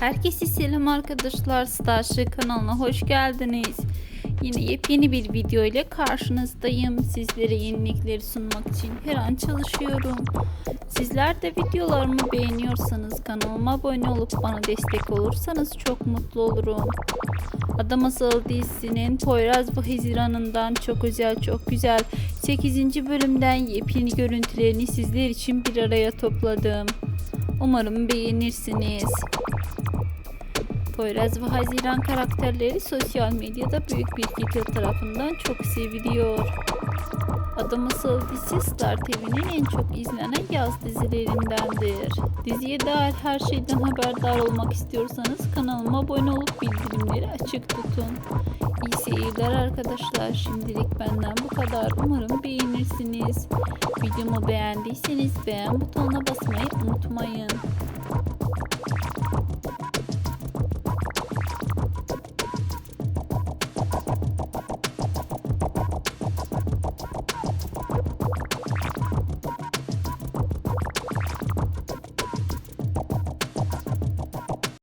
Herkese selam arkadaşlar. Starship kanalına hoş geldiniz. Yine yepyeni bir video ile karşınızdayım. Sizlere yenilikleri sunmak için her an çalışıyorum. Sizler de videolarımı beğeniyorsanız kanalıma abone olup bana destek olursanız çok mutlu olurum. Adam Asıl dizisinin Poyraz ve Haziran'ından çok özel çok güzel 8. bölümden yepyeni görüntülerini sizler için bir araya topladım. Umarım beğenirsiniz. Poyraz ve Haziran karakterleri sosyal medyada büyük bir kitle tarafından çok seviliyor. Adam Asıl dizisi Star TV'nin en çok izlenen yaz dizilerindendir. Diziye dair her şeyden haberdar olmak istiyorsanız kanalıma abone olup bildirimleri açık tutun. İyi seyirler arkadaşlar. Şimdilik benden bu kadar. Umarım beğenirsiniz. Videomu beğendiyseniz beğen butonuna basmayı unutmayın.